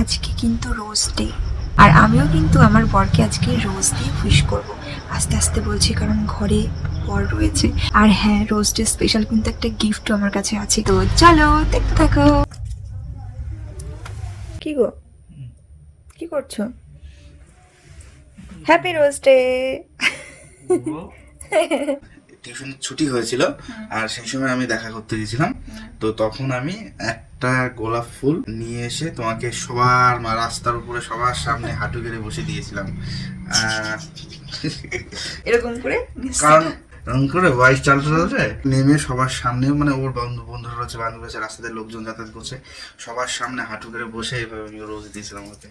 আজকে কিন্তু rose day আর আমিও কিন্তু আমার বরকে আজকে রোজ দিয়ে উইশ করব। আস্তে আস্তে বলছি, কারণ ঘরে বর রয়েছে। আর হ্যাঁ রোজ ডে স্পেশাল কিন্তু একটা গিফটও আমার কাছে আছে। তো চলো, দেখতে থাকো। কি গো? কি করছ? হ্যাপি রোজ ডে টিউশন ছুটি হয়েছিল আর সেই সময় আমি দেখা করতে গেছিলাম। তো তখন আমি একটা গোলাপ ফুল নিয়ে এসে তোমাকে সবার মা রাস্তার উপরে সবার সামনে হাঁটু গেড়ে বসে দিয়েছিলাম। এরকম করে কারণ এরকম করে ভয়েস চালতে চালতে নেমে সবার সামনে মানে ওর বন্ধু বন্ধুরা রয়েছে বান্ধব রয়েছে রাস্তাতে লোকজন যাতায়াত করছে সবার সামনে হাঁটু করে বসে এভাবে আমি রোজ দিয়েছিলাম ওকে।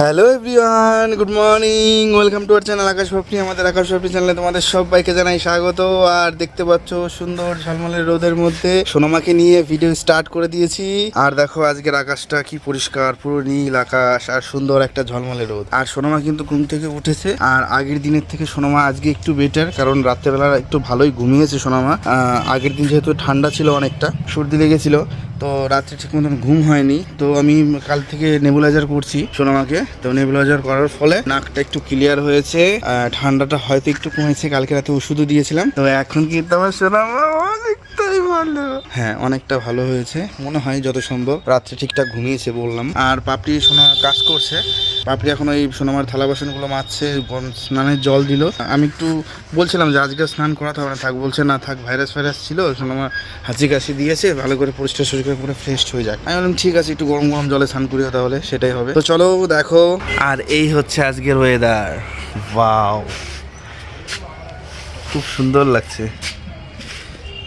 Hello everyone good morning welcome to our channel Akash Papri আমাদের আকাশ পাপড়ি চ্যানেলে তোমাদের সবাইকে জানাই স্বাগত। আর দেখতে পাচ্ছ সুন্দর ঝলমলের রোদের মধ্যে সোনামাকে নিয়ে ভিডিও স্টার্ট করে দিয়েছি। আর দেখো আজকের আকাশটা কি পরিষ্কার, পুরো নীল আকাশ আর সুন্দর একটা ঝলমলে রোদ। আর সোনামা কিন্তু ঘুম থেকে উঠেছে, আর আগের দিনের থেকে সোনামা আজকে একটু বেটার কারণ রাত্রেবেলা একটু ভালোই ঘুমিয়েছে সোনামা। আগের দিন যেহেতু ঠান্ডা ছিল অনেকটা, সর্দি লেগেছিল তো রাত্রে ঠিক মতন ঘুম হয়নি। তো আমি কাল থেকে নেবুলাইজার করছি সোনামাকে। তো নেবুলাইজার করার ফলে নাকটা একটু ক্লিয়ার হয়েছে। ঠান্ডাটা হয়তো একটু কমেছে, কালকে রাতে ওষুধও দিয়েছিলাম। তো এখন কিন্তু আমার সোনামা অনেকটাই ভালো। হ্যাঁ অনেকটা ভালো হয়েছে। মনে হয় যত সম্ভব রাত্রে ঠিকঠাক ঘুমিয়েছে বললাম। আর পাপড়ি সোনা কাজ করছে। পাপড়ি এখন ওই সোনামার থালা বাসনগুলো গরম স্নানের জল দিল। আমি একটু বলছিলাম যে, আজকে স্নান করাতে হবে না, থাক। বলছে, না, থাক, ভাইরাস ফাইরাস ছিল। সোনামা হাঁচি কাশি দিয়েছে, ভালো করে পরিষ্কার করে ফ্রেশ হয়ে যাক। আমি বললাম, ঠিক আছে, একটু গরম গরম জলে স্নান করিও তাহলে, সেটাই হবে। তো চলো, দেখো। আর এই হচ্ছে আজকের ওয়েদার ওয়াও খুব সুন্দর লাগছে।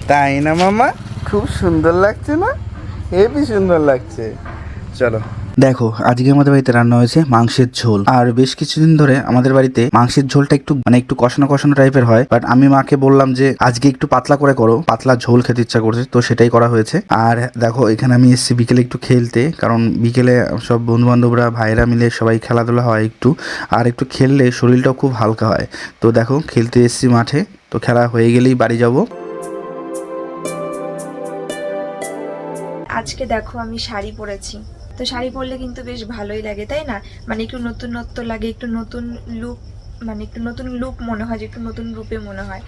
তাই না, মামা? খুব সুন্দর লাগছে না? হেবি সুন্দর লাগছে। চলো। দেখো, আজকে আমাদের বাড়িতে রান্না হয়েছে মাংসের ঝোল। আর বেশ কিছুদিন ধরে আমাদের বাড়িতে মাংসের ঝোলটা একটু মানে একটু কষানো কষানো টাইপের হয়। বাট আমি মাকে বললাম যে, আজকে একটু পাতলা করে করো। পাতলা ঝোল খেতে ইচ্ছা করছে। তো সেটাই করা হয়েছে। আর দেখো, এখানে আমি এসেছি বিকেলে একটু খেলতে। কারণ বিকেলে সব বন্ধু বান্ধবরা ভাইরা মিলে সবাই খেলাধুলা হয় একটু। আর একটু খেললে শরীরটাও খুব হালকা হয়। তো দেখো, খেলতে এসেছি মাঠে। তো খেলা হয়ে গেলেই বাড়ি যাব। আজকে দেখো আমি শাড়ি পরেছি। তো শাড়ি পরলে কিন্তু বেশ ভালোই লাগে, তাই না? মানে একটু নতুনত্ব লাগে, একটু নতুন লুক মানে একটু নতুন লুক মনে হয়, যে একটু নতুন রূপে মনে হয়।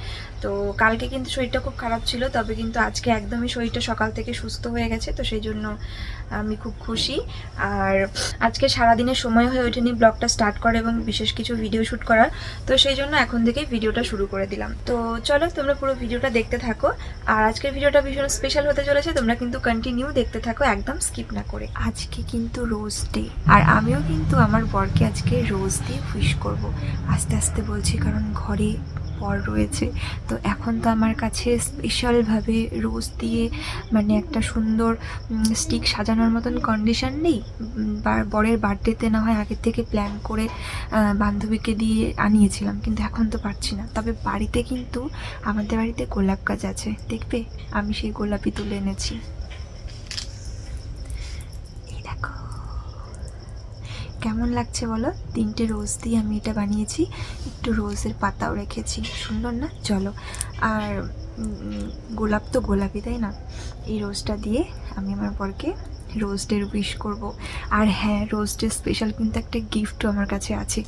তো কালকে কিন্তু শরীরটা খুব খারাপ ছিল, তবে কিন্তু আজকে একদমই শরীরটা সকাল থেকে সুস্থ হয়ে গেছে, তো সেই জন্য আমি খুব খুশি। আর আজকে সারাদিনের সময় হয়ে ওঠেনি, ব্লগটা স্টার্ট করা এবং বিশেষ কিছু ভিডিও শ্যুট করার তো সেই জন্য এখন থেকেই ভিডিওটা শুরু করে দিলাম। তো চলো, তোমরা পুরো ভিডিওটা দেখতে থাকো। আর আজকের ভিডিওটা ভীষণ স্পেশাল হতে চলেছে, তোমরা কিন্তু কন্টিনিউ দেখতে থাকো, একদম স্কিপ না করে। আজকে কিন্তু রোজ ডে আর আমিও কিন্তু আমার বরকে আজকে রোজ দিয়ে উইশ করব। আস্তে আস্তে বলছি, কারণ ঘরে বর রয়েছে। তো এখন তো আমার কাছে স্পেশালভাবে রোজ দিয়ে মানে একটা সুন্দর স্টিক সাজানোর মতন কন্ডিশন নেই। বরের বার্থডেতে না হয় আগের থেকে প্ল্যান করে বান্ধবীকে দিয়ে আনিয়েছিলাম, কিন্তু এখন তো পারছি না। তবে বাড়িতে কিন্তু আমাদের বাড়িতে গোলাপ গাছ আছে, দেখবে? আমি সেই গোলাপই তুলে এনেছি এই দেখো কেমন লাগছে বলো? তিনটে রোজ দিয়ে আমি এটা বানিয়েছি। একটু রোজের পাতাও রেখেছি। সুন্দর না? চলো। আর গোলাপ তো গোলাপই তাই না? এই রোজটা দিয়ে আমি আমার বরকে রোজ ডের উইশ করব। আর হ্যাঁ রোজ ডে স্পেশাল কিন্তু একটা গিফটও আমার কাছে আছে।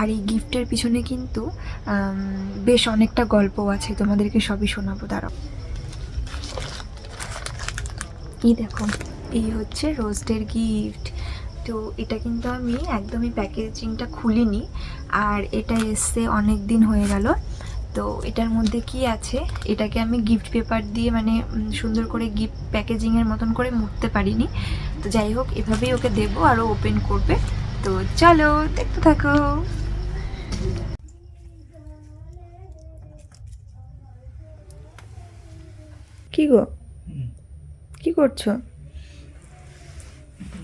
আর এই গিফটের পিছনে কিন্তু বেশ অনেকটা গল্পও আছে। তোমাদেরকে সবই শোনাবো, দাঁড়াও। এই দেখো, এই হচ্ছে রোজ ডের গিফট তো এটা কিন্তু আমি একদমই প্যাকেজিংটা খুলিনি। আর এটা এসছে অনেক দিন হয়ে গেল। তো এটার মধ্যে কি আছে? এটাকে আমি গিফট পেপার দিয়ে মানে সুন্দর করে গিফট প্যাকেজিংয়ের মতন করে মুড়তে পারিনি। তো যাই হোক এভাবেই ওকে দেবো আরও ওপেন করবে। তো চলো দেখতে থাকো। কি গো? কি করছ?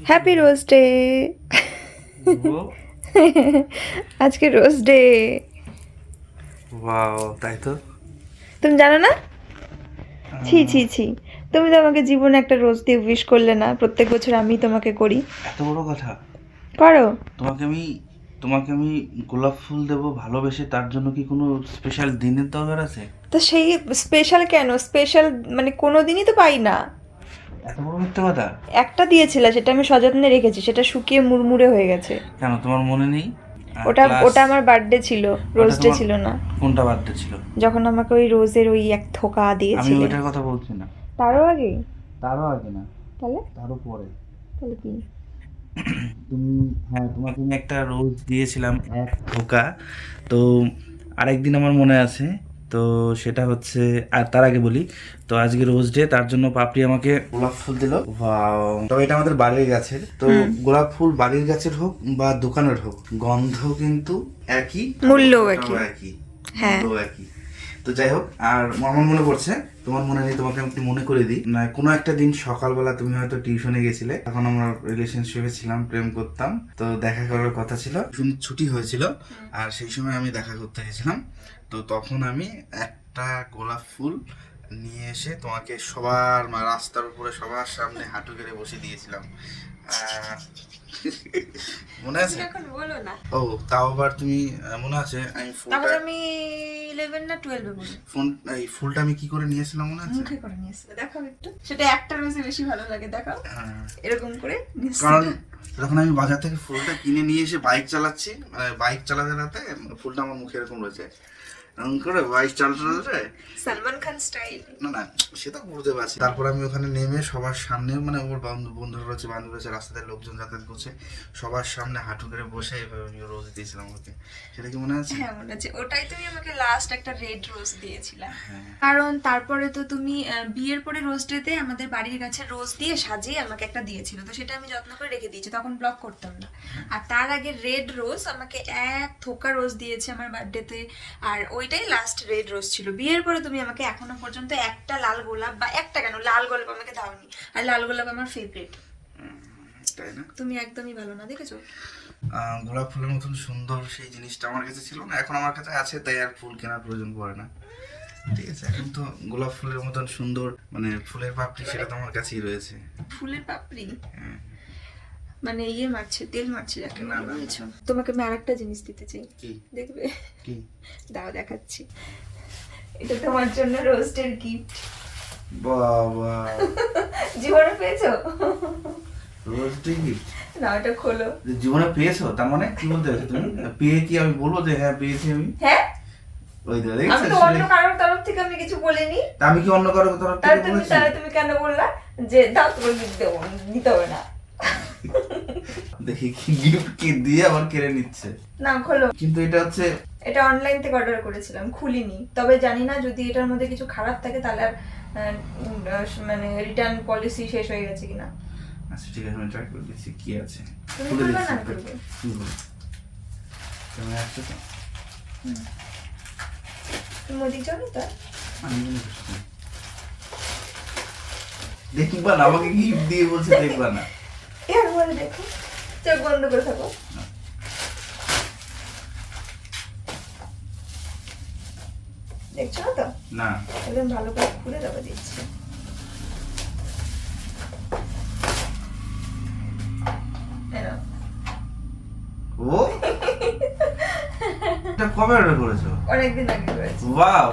হ্যাপি রোজ ডে আজকে রোজ ডে ওয়াও তাই তো? তুমি জানো না? ছি ছি ছি। তুমি তো আমাকে জীবনে একটা রোজ দিয়ে উইশ করলে না প্রত্যেক বছর আমি তোমাকে করি। এত বড় কথা? করো। তোমাকে আমি তোমাকে আমি গোলাপ ফুল দেবো ভালোবেসে তার জন্য কি কোনো স্পেশাল দিনের দরকার আছে? তো সেই স্পেশাল কেন? স্পেশাল মানে কোনো দিনই তো পাই না। এত বড় মিথ্যে কথা? একটা দিয়েছিল সেটা আমি সযত্নে রেখেছি সেটা শুকিয়ে মুড়মুড়ে হয়ে গেছে। কেন তোমার মনে নেই? ওটা ওটা আমার বার্থডে ছিল রোজ ডে ছিল না। কোনটা বার্থডে ছিল? যখন আমাকে ওই রোজের ওই এক থোকা আমি দিয়েছিল। ওইটার কথা বলছি না। তারও আগে? তারও আগে না। তাহলে? তারও পরে। তাহলে কি? তুমি হ্যাঁ তোমাকে আমি একটা রোজ দিয়েছিলাম এক ধোকা তো আরেকদিন আমার মনে আছে তো সেটা হচ্ছে আর তার আগে বলি তো আজকে রোজ ডে তার জন্য পাপড়ি আমাকে গোলাপ ফুল দিল। তবে এটা আমাদের বাড়ির গাছের। তো গোলাপ ফুল বাড়ির গাছের হোক বা দোকানের হোক গন্ধ কিন্তু একই মূল্য একই। একই হ্যাঁ। একই। তো যাই হোক আর আমার মনে পড়ছে তোমার মনে নেই তোমাকে আমি একটু মনে করে দিই। না কোনো একটা দিন সকালবেলা তুমি হয়তো টিউশনে গেছিলে তখন আমরা রিলেশনশিপে ছিলাম প্রেম করতাম। তো দেখা করার কথা ছিল। ছুটি হয়েছিল আর সেই সময় আমি দেখা করতে গেছিলাম। তো তখন আমি একটা গোলাপ ফুল নিয়ে এসে তোমাকে সবার রাস্তার উপরে সবার সামনে হাঁটু গেড়ে বসে দিয়েছিলাম। মনে আছে? বলো না। ও তাও আবার তুমি মনে আছে? আমি ফুলটা আমি ইলেভেন না টুয়েলভে বলি। ফোন এই ফুলটা আমি কি করে নিয়েছিলাম মনে আছে? মুখে করে নিয়েছিল দেখাও একটু। সেটা একটা রোজে বেশি ভালো লাগে দেখাও। হ্যাঁ। এরকম করে কারণ যখন আমি বাজার থেকে ফুলটা কিনে নিয়ে এসে বাইক চালাচ্ছি মানে বাইক চালাতে চালাতে ফুলটা আমার মুখে এরকম রয়েছে করে সালমান খান স্টাইল না না সে তো বুঝতে পারছি। তারপর আমি ওখানে নেমে সবার সামনে মানে ওর বন্ধু বন্ধুরা রয়েছে বান্ধব রয়েছে রাস্তাতে লোকজন যাতায়াত করছে সবার সামনে হাঁটু করে বসে এভাবে আমি রোজ দিয়েছিলাম ওকে। সেটা কি মনে আছে? হ্যাঁ মনে আছে। ওটাই তুমি আমাকে লাস্ট একটা রেড রোজ দিয়েছিলে। হ্যাঁ। কারণ তারপরে তো তুমি বিয়ের পরে রোজ ডেতে আমাদের বাড়ির কাছে রোজ দিয়ে সাজিয়ে আমাকে একটা দিয়েছিল। তো সেটা আমি যত্ন করে রেখে দিয়েছি তখন ব্লক করতাম না। আর তার আগে রেড রোজ আমাকে এক থোকা রোজ দিয়েছে আমার বার্থডেতে আর ওইটাই লাস্ট রেড রোজ ছিল। বিয়ের পরে তুমি আমাকে এখনও পর্যন্ত একটা লাল গোলাপ বা একটা কেন? লাল গোলাপ আমাকে দাওনি। আর লাল গোলাপ আমার ফেভারিট তাই না? তুমি একদমই ভালো না দেখেছ? গোলাপ ফুলের মতন সুন্দর সেই জিনিসটা আমার কাছে ছিল না এখন আমার কাছে আছে তাই আর ফুল কেনার প্রয়োজন পড়ে না। ঠিক আছে এখন তো গোলাপ ফুলের মতন সুন্দর মানে ফুলের পাপড়ি সেটা তো আমার কাছেই রয়েছে। ফুলের পাপড়ি? হ্যাঁ। মানে ইয়ে মারছে তেল মারছে যাকে বুঝেছ? তোমাকে আমি আরেকটা জিনিস দিতে চাই। কি? দেখবে? দাও দেখাচ্ছি। এটা তোমার জন্য রোস্টের গিফট। বাবা। জীবনে পেয়েছ? রোজ টিকিট না ওটা খোলো। জীবনে পেয়েছ? তার মানে কি বলতে চাইছো তুমি? পেয়ে কি আমি বলব যে হ্যাঁ পেয়েছি আমি? হ্যাঁ? ওই তো আমি তো অন্য কারোর তরফ থেকে আমি কিছু বলিনি। তা আমি কি অন্য কারও তরফ থেকে তুমি বলেছি? তাহলে তুমি কেন বললা যে দাও তোমার গিফট দেবো দিতে হবে না। দেখি কি গিফট কে দিয়ে আবার কেড়ে নিচ্ছে। না খোলো। কিন্তু এটা হচ্ছে এটা অনলাইন থেকে অর্ডার করেছিলাম খুলিনি। তবে জানি না যদি এটার মধ্যে কিছু খারাপ থাকে তাহলে আর মানে রিটার্ন পলিসি শেষ হয়ে গেছে কিনা। আচ্ছা ঠিক আছে আমি ট্রাই করে দিচ্ছি কি আছে। তুমি খুলে খুলবে না, দিচ্ছি খুলবে। ক্যামেরা আছে তো? তুমি ওদিক যাও তো? দেখবা না আমাকে গিফট দিয়ে বলছে দেখবা না। এর মধ্যে দেখো। চোখ বন্ধ করে থাকো। দেখছ না তো? না। একদম ভালো করে খুলে দেবো দিচ্ছি। ও? এটা কবে অর্ডার করেছ? অনেকদিন আগে করেছি। Wow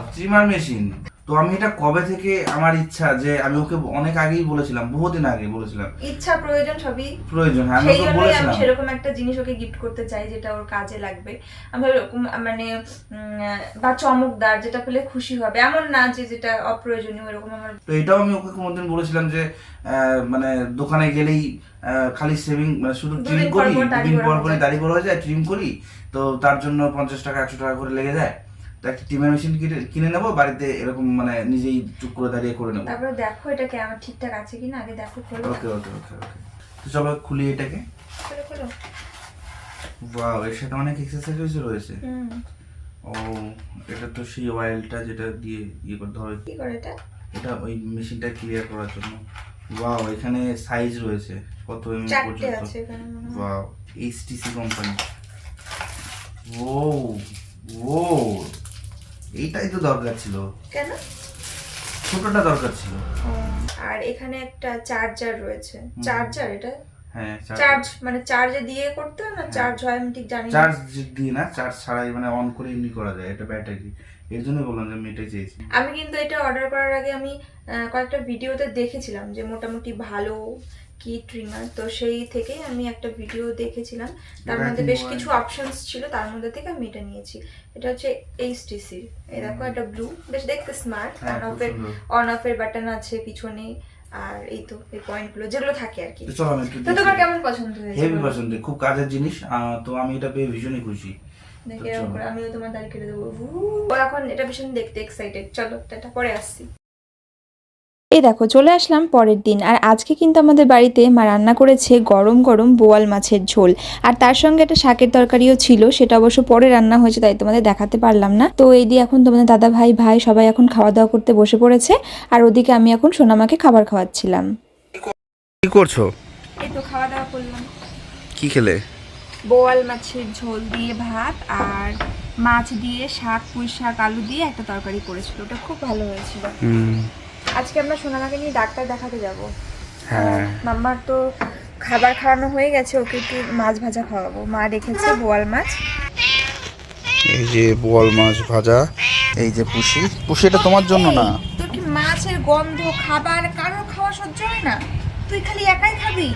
machine. তো আমি এটা কবে থেকে আমার ইচ্ছা যে আমি ওকে অনেক আগেই বলেছিলাম বহুদিন আগে বলেছিলাম। ইচ্ছা প্রয়োজন সবই। প্রয়োজন হ্যাঁ আমি ওকে আমি বলেছিলাম। সেরকম একটা জিনিস ওকে গিফট করতে চাই যেটা ওর কাজে লাগবে। আমি ওরকম মানে বা চমকদার যেটা পেলে খুশি হবে। এমন না যে যেটা অপ্রয়োজনীয় এরকম আমার তো এটাও আমি ওকে কোনোদিন বলেছিলাম যে মানে দোকানে গেলেই খালি সেভিং শুধু দুদিন ট্রিম করি দুদিন পর যায়। দাড়ি বড় হয়ে যায় ট্রিম করি তো তার জন্য পঞ্চাশ টাকা একশো টাকা করে লেগে যায়। তো একটা ট্রিমের মেশিন কিনে কিনে নেব বাড়িতে এরকম মানে নিজেই চুপ করে দাঁড়িয়ে করে নেব। তারপরে দেখো এটা কি আমার ঠিকঠাক আছে কিনা আগে দেখো খোলো ওকে ওকে ওকে ওকে। তো চলো খুলি এটাকে। খোলো খোলো। ওয়াও এর সাথে অনেক এক্সারসাইজ রয়েছে। ও এটা তো সেই অয়েলটা যেটা দিয়ে ইয়ে করে ধরো কি করে এটা? এটা ওই মেশিনটা ক্লিয়ার করার জন্য। ওয়াও এখানে সাইজ রয়েছে কত এম চারটে পর্যন্ত। আছে এখানে ওয়াও এইচটিসি কোম্পানি ও ও এইটাই তো দরকার ছিল। কেন? ছোটটা দরকার ছিল। আর এখানে একটা চার্জার রয়েছে। চার্জার এটা? হ্যাঁ চার্জ মানে চার্জে দিয়ে করতে হয় না চার্জ হয় আমি ঠিক জানি চার্জ দিয়ে না চার্জ ছাড়াই মানে অন করে এমনি করা যায় এটা ব্যাটারি এর জন্য বললাম যে আমি এটাই চেয়েছি। আমি কিন্তু এটা অর্ডার করার আগে আমি কয়েকটা ভিডিওতে দেখেছিলাম যে মোটামুটি ভালো কি ট্রিমার তো সেই থেকেই আমি একটা ভিডিও দেখেছিলাম। তার মধ্যে বেশ কিছু অপশনস ছিল তার মধ্যে থেকে আমি এটা নিয়েছি। এটা হচ্ছে এইচটিসির এই দেখো একটা ব্লু বেশ দেখতে স্মার্ট অন অফের সুন্দর। অন অফের বাটন আছে পিছনে আর এই তো এই পয়েন্টগুলো যেগুলো থাকে আর কি। তো তোমার কেমন পছন্দ হয়েছে হেভি পছন্দ খুব কাজের জিনিস তো আমি এটা পেয়ে ভীষণই খুশি। আমিও তোমার দাড়ি কেটে দেবো। ও এখন এটা ভীষণ দেখতে এক্সাইটেড চলো এটা পরে আসছি। এই দেখো চলে আসলাম পরের দিন। আর আজকে কিন্তু আমাদের বাড়িতে মা রান্না করেছে গরম গরম বোয়াল মাছের ঝোল। আর তার সঙ্গে একটা শাকের তরকারিও ছিল সেটা অবশ্য পরে রান্না হয়েছে তাই তোমাদের দেখাতে পারলাম না। তো এই দিয়ে এখন তোমাদের দাদা ভাই ভাই সবাই এখন খাওয়া দাওয়া করতে বসে পড়েছে। আর ওদিকে আমি এখন সোনামাকে খাবার খাওয়াচ্ছিলাম। কি করছ? এই তো খাওয়া দাওয়া করলাম। কি খেলে? বোয়াল মাছের ঝোল দিয়ে ভাত আর মাছ দিয়ে শাক পুঁই শাক আলু দিয়ে একটা তরকারি করেছিল। ওটা খুব ভালো হয়েছিল। আজকে আমরা সোনামাকে নিয়ে ডাক্তার দেখাতে যাব। হ্যাঁ। মাম্মার তো খাবার খাওয়ানো হয়ে গেছে ওকে একটু মাছ ভাজা খাওয়াবো। মা রেখেছে বোয়াল মাছ। এই যে বোয়াল মাছ ভাজা এই যে পুষি। পুষি এটা তোমার জন্য না? তোর কি মাছের গন্ধ খাবার কারোর খাওয়া সহ্য হয় না? তুই খালি একাই খাবি?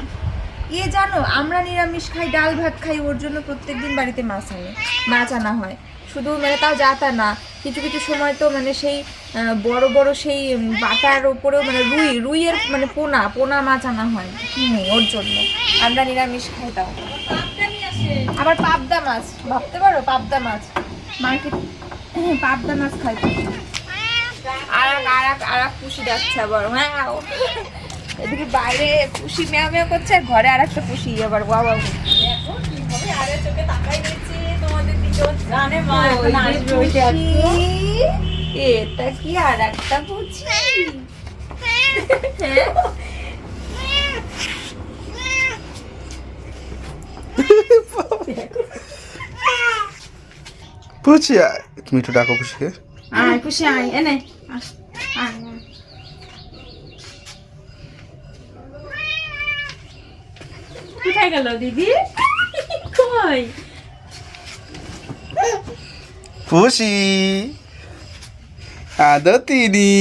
ইয়ে জানো আমরা নিরামিষ খাই ডাল ভাত খাই ওর জন্য প্রত্যেকদিন বাড়িতে মাছ আনে মাছ আনা হয়। শুধু মানে তাও যা তা না কিছু কিছু সময় তো মানে সেই বড় বড় সেই বাটার উপরেও মানে রুই রুইয়ের মানে পোনা পোনা মাছ আনা হয়। কিনে ওর জন্য? আমরা নিরামিষ খাই তাও। আবার পাবদা মাছ ভাবতে পারো? পাবদা মাছ। মার্কেট পাবদা মাছ খাই। আর এক আর এক আর এক পুষি যাচ্ছে আবার। হ্যাঁ এদিকে বাইরে পুষি মেয়া মেয়া করছে ঘরে আর একটা পুষি আবার বাবা এটা পুষি তুমি একটু ডাকো পুষিকে আয় পুষি আয়, এনে। আয়। কোথায় গেল দিদি? কই? পুষি আদতিনি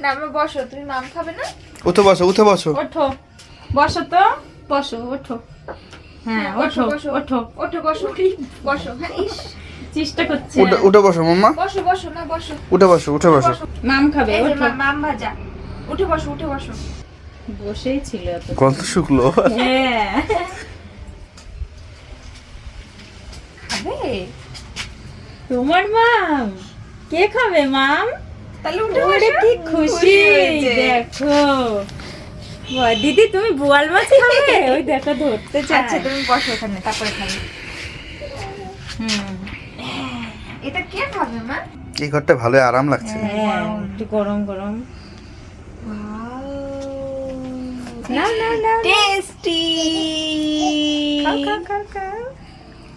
না আমরা বসো তুমি মাম খাবে না? উঠে বসো উঠে বসো। ওঠো। বসো তো বসো ওঠো। হ্যাঁ ওঠো বসো। ওঠো। ওঠো বসো বসো। হ্যাঁ ইস চেষ্টা করছে। উঠে উঠে বসো মাম্মা। বসো বসো না বসো। উঠে বসো উঠে বসো। মাম খাবে ওঠো। মাম ভাজা। উঠে বসো উঠে বসো। বসেই ছিল এত গন্ধ শুকলো। হ্যাঁ খাবে তোমার মাম? কে খাবে মাম? তাহলে উঠে বসো। কি খুশি দেখো। দিদি তুমি বোয়াল মাছ খাবে? ওই দেখো ধরতে আচ্ছা চাচ্ছে তুমি বসো এখানে তারপরে খাবে। হুম। এটা কে খাবে মা? এই ঘরটা ভালো আরাম লাগছে। হ্যাঁ একটু গরম গরম। না না না টেস্টি। খাও খাও খাও খাও।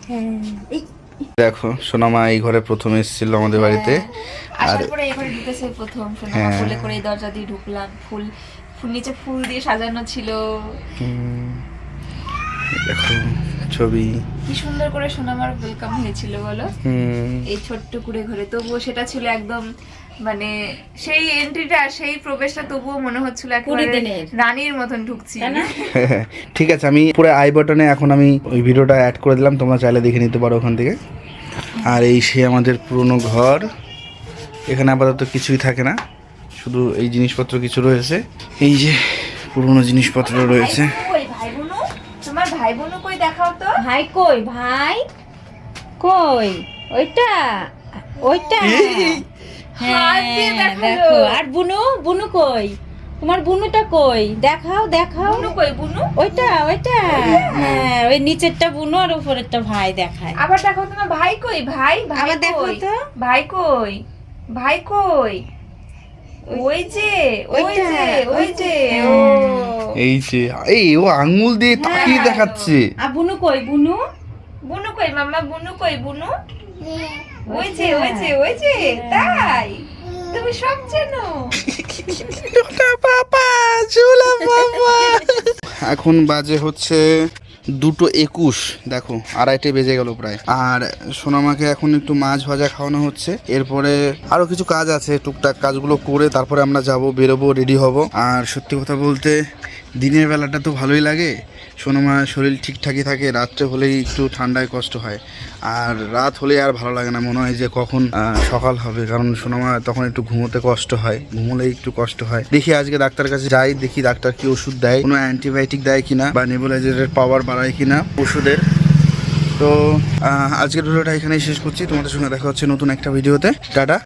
হ্যাঁ। দেখো সোনামা এই ঘরে প্রথম এসেছিল আমাদের বাড়িতে। আসার পরে এবারে ঢুকেছে প্রথম সোনা হ্যাঁ। ফুলে করে এই দরজা দিয়ে ঢুকলাম। ফুল ফুল নিচে ফুল দিয়ে সাজানো ছিল। দেখো ছবি। কি সুন্দর করে সোনামার ওয়েলকাম হয়েছিল বলো? হুম। এই ছোট্ট কুড়ে ঘরে। তবুও সেটা ছিল একদম মানে সেই এন্ট্রিটা সেই প্রবেশটা তবুও মনে হচ্ছিল একেবারে রানীর মতন ঢুকছি। তাই না? ঠিক আছে আমি পুরো আই বাটনে এখন আমি ওই ভিডিওটা অ্যাড করে দিলাম। তোমরা চাইলে দেখে নিতে পারো ওখান থেকে। আর এই সে আমাদের পুরনো ঘর। এখানে আপাতত কিছুই থাকে না। শুধু এই জিনিসপত্র কিছু রয়েছে। এই যে পুরনো জিনিসপত্র রয়েছে। ভাই বোনু? তোমার ভাই বোনু কই দেখাও তো। ভাই কই ভাই? কই? ওইটা ওইটা। হ্যাঁ। দেখো। আর বুনু বুনু কই? তোমার বুনুটা কই? দেখাও দেখাও। বুনু কই বুনু? ওইটা ওইটা। হ্যাঁ ওই নিচেরটা বুনু আর উপরেরটা ভাই দেখায়। আবার দেখো তোমার ভাই কই? ভাই ভাই আবার দেখো কই? তো। ভাই কই? ভাই কই? ওই যে ওই যে ওই যে ও। এই যে এই ও আঙ্গুল দিয়ে তাকিয়ে দেখাচ্ছে। আর বুনু কই বুনু? বুনু কই মাম্মা বুনু কই বুনু? ওই যে ওই যে ওই যে তাই। তুমি সব চেনো। এখন বাজে হচ্ছে দুটো একুশ। দেখো, আড়াইটে বেজে গেল প্রায়। আর সোনামাকে এখন একটু মাছ ভাজা খাওয়ানো হচ্ছে। এরপরে আরও কিছু কাজ আছে, টুকটাক কাজগুলো করে তারপরে আমরা যাব, বেরোবো রেডি হব। আর সত্যি কথা বলতে, দিনের বেলাটা তো ভালোই লাগে। সোনামার শরীর ঠিকঠাকই থাকে, রাত্রে হলেই একটু ঠান্ডায় কষ্ট হয়। আর রাত হলে আর ভালো লাগে না, মনে হয় যে কখন সকাল হবে। কারণ সোনামা তখন একটু ঘুমোতে কষ্ট হয়, ঘুমোলেই একটু কষ্ট হয়। দেখি আজকে ডাক্তারের কাছে যাই, দেখি ডাক্তার কি ওষুধ দেয়, কোনো অ্যান্টিবায়োটিক দেয় কিনা, বা নেবুলাইজারের পাওয়ার বাড়ায় কিনা ওষুধের। তো আজকের ভিডিওটা এখানেই শেষ করছি। তোমাদের সঙ্গে দেখা হচ্ছে নতুন একটা ভিডিওতে। টাটা।